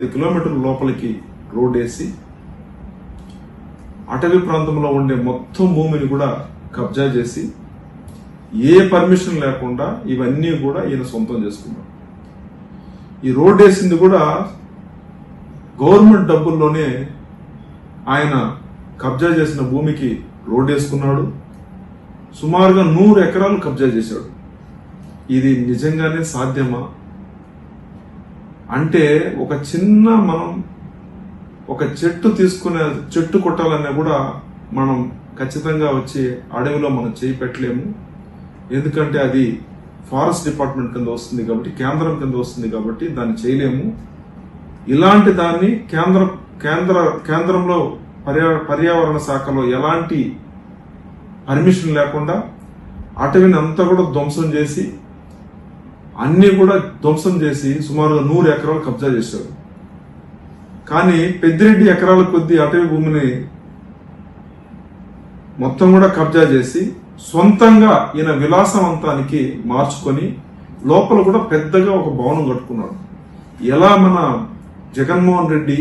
ఐదు కిలోమీటర్ల లోపలికి రోడ్ వేసి అటవీ ప్రాంతంలో ఉండే మొత్తం భూమిని కూడా కబ్జా చేసి ఏ పర్మిషన్ లేకుండా ఇవన్నీ కూడా ఈయన సొంతం చేసుకున్నాడు. ఈ రోడ్ వేసింది కూడా గవర్నమెంట్ డబ్బుల్లోనే ఆయన కబ్జా చేసిన భూమికి రోడ్ వేసుకున్నాడు. సుమారుగా నూరు ఎకరాలు కబ్జా చేశాడు. ఇది నిజంగానే సాధ్యమా? అంటే ఒక చిన్న మనం ఒక చెట్టు తీసుకునే చెట్టు కొట్టాలన్నా కూడా మనం ఖచ్చితంగా వచ్చి అడవిలో మనం చేయి పెట్టలేము. ఎందుకంటే అది ఫారెస్ట్ డిపార్ట్మెంట్ కింద వస్తుంది కాబట్టి కేంద్రం కింద వస్తుంది కాబట్టి దాన్ని చేయలేము. ఇలాంటి దాన్ని కేంద్ర కేంద్ర కేంద్రంలో పర్యా పర్యావరణ శాఖలో ఎలాంటి పర్మిషన్ లేకుండా అటవిని అంతా కూడా ధ్వంసం చేసి అన్ని కూడా ధ్వంసం చేసి సుమారుగా నూరు ఎకరాలు కబ్జా చేశారు. కానీ పెద్దిరెడ్డి ఎకరాల కొద్ది అటవీ భూమిని మొత్తం కూడా కబ్జా చేసి సొంతంగా ఈయన విలాసవంతానికి మార్చుకొని లోపల కూడా పెద్దగా ఒక భవనం కట్టుకున్నాడు. ఎలా మన జగన్మోహన్ రెడ్డి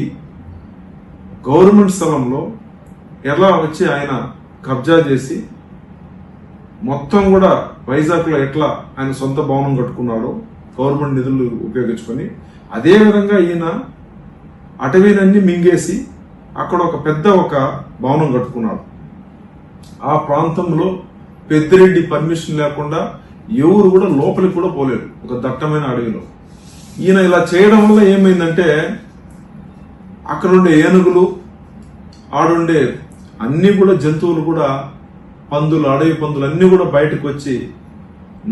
గవర్నమెంట్ స్థలంలో ఎలా వచ్చి ఆయన కబ్జా చేసి మొత్తం కూడా వైజాగ్లో ఎట్లా ఆయన సొంత భవనం కట్టుకున్నాడో గవర్నమెంట్ నిధులు ఉపయోగించుకొని అదేవిధంగా ఈయన అటవీనన్నీ మింగేసి అక్కడ ఒక పెద్ద ఒక భవనం కట్టుకున్నాడు. ఆ ప్రాంతంలో పెద్దిరెడ్డి పర్మిషన్ లేకుండా ఎవరు కూడా లోపలికి కూడా పోలేరు ఒక దట్టమైన అడవిలో. ఈయన ఇలా చేయడం వల్ల ఏమైందంటే అక్కడ ఉండే ఏనుగులు ఆడుండే అన్ని కూడా జంతువులు కూడా పందులు అడవి పందులు అన్నీ కూడా బయటకు వచ్చి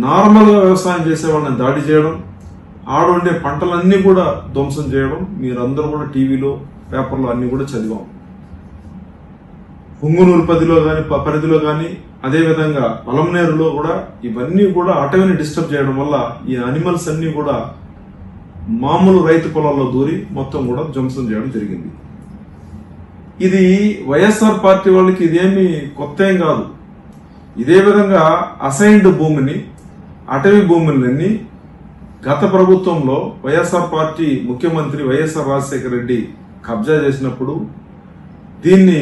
నార్మల్గా వ్యవసాయం చేసే వాళ్ళని దాడి చేయడం ఆడ ఉండే పంటలన్నీ కూడా ధ్వంసం చేయడం మీరందరూ కూడా టీవీలో పేపర్లో అన్నీ కూడా చదివాం. పుంగునూరు పదిలో కానీ పరిధిలో కానీ అదేవిధంగా పొలంనేరులో కూడా ఇవన్నీ కూడా అటవీని డిస్టర్బ్ చేయడం వల్ల ఈ అనిమల్స్ అన్నీ కూడా మామూలు రైతు పొలాల్లో దూరి మొత్తం కూడా ధ్వంసం చేయడం జరిగింది. ఇది వైఎస్ఆర్ పార్టీ వాళ్ళకి ఇదేమి కొత్త ఏం కాదు. ఇదే విధంగా అసైన్డ్ భూమిని అటవీ భూములన్నీ గత ప్రభుత్వంలో వైఎస్ఆర్ పార్టీ ముఖ్యమంత్రి వైఎస్ఆర్ రాజశేఖర రెడ్డి కబ్జా చేసినప్పుడు దీన్ని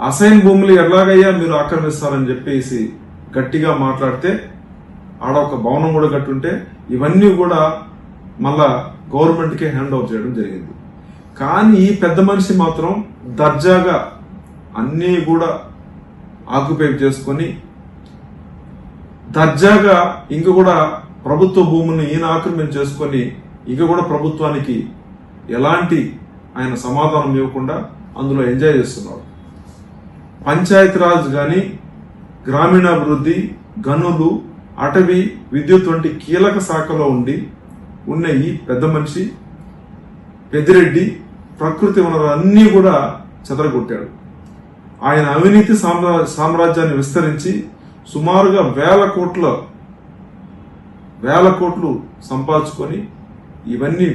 అసైన్ భూములు ఎలాగయ్యా మీరు ఆక్రమిస్తారని చెప్పేసి గట్టిగా మాట్లాడితే ఆడ ఒక భవనం కూడా కట్టుంటే ఇవన్నీ కూడా మళ్ళా గవర్నమెంట్కే హ్యాండ్ ఓవర్ చేయడం జరిగింది. కానీ ఈ పెద్ద మనిషి మాత్రం దర్జాగా అన్నీ కూడా ఆక్యుపై చేసుకొని దర్జాగా ఇంక కూడా ప్రభుత్వ భూముల్ని ఈయన ఆక్రమణ చేసుకొని ఇక కూడా ప్రభుత్వానికి ఎలాంటి ఆయన సమాధానం ఇవ్వకుండా అందులో ఎంజాయ్ చేస్తున్నాడు పంచాయతీరాజ్ కానీ గ్రామీణాభివృద్ధి గనులు అటవీ విద్యుత్ వంటి కీలక శాఖలో ఉండి ఉన్న ఈ పెద్ద మనిషి పెద్దిరెడ్డి ప్రకృతి వనరులన్నీ కూడా చెదరగొట్టాడు. ఆయన అవినీతి సామ్రా సామ్రాజ్యాన్ని విస్తరించి సుమారుగా వేల కోట్ల వేల కోట్లు సంపాదించుకొని ఇవన్నీ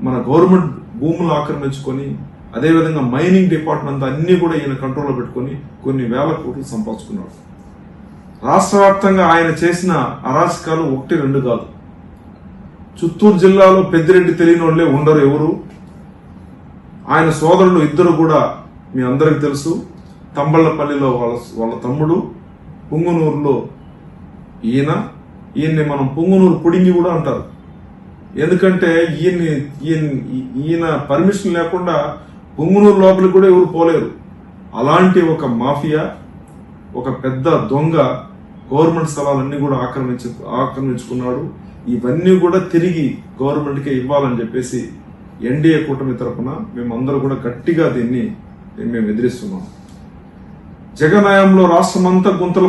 మన గవర్నమెంట్ భూములు ఆక్రమించుకొని అదేవిధంగా మైనింగ్ డిపార్ట్మెంట్ అన్నీ కూడా ఈయన కంట్రోల్లో పెట్టుకొని కొన్ని వేల కోట్లు సంపాదించుకున్నాడు. రాష్ట్ర వ్యాప్తంగా ఆయన చేసిన అరాచకాలు ఒకటి రెండు కాదు. చిత్తూరు జిల్లాలో పెద్దిరెడ్డి తెలియని వాళ్ళే ఉండరు ఎవరు. ఆయన సోదరులు ఇద్దరు కూడా మీ అందరికి తెలుసు. తంబళ్ళపల్లిలో వాళ్ళ వాళ్ళ తమ్ముడు పుంగునూరులో ఈయన ఈయన్ని మనం పుంగునూరు పుడింగి కూడా అంటారు. ఎందుకంటే ఈయన్ని ఈయన ఈయన పర్మిషన్ లేకుండా పుంగునూరు లోపలికి కూడా ఎవరు పోలేరు. అలాంటి ఒక మాఫియా ఒక పెద్ద దొంగ గవర్నమెంట్ స్థలాలన్నీ కూడా ఆక్రమించు ఆక్రమించుకున్నాడు. ఇవన్నీ కూడా తిరిగి గవర్నమెంట్కే ఇవ్వాలని చెప్పేసి ఎన్డీఏ కూటమి తరఫున మేమందరూ కూడా గట్టిగా దీన్ని మేము ఎదిరిస్తున్నాం. జగన్ రాష్ట్రమంతా గుంతలు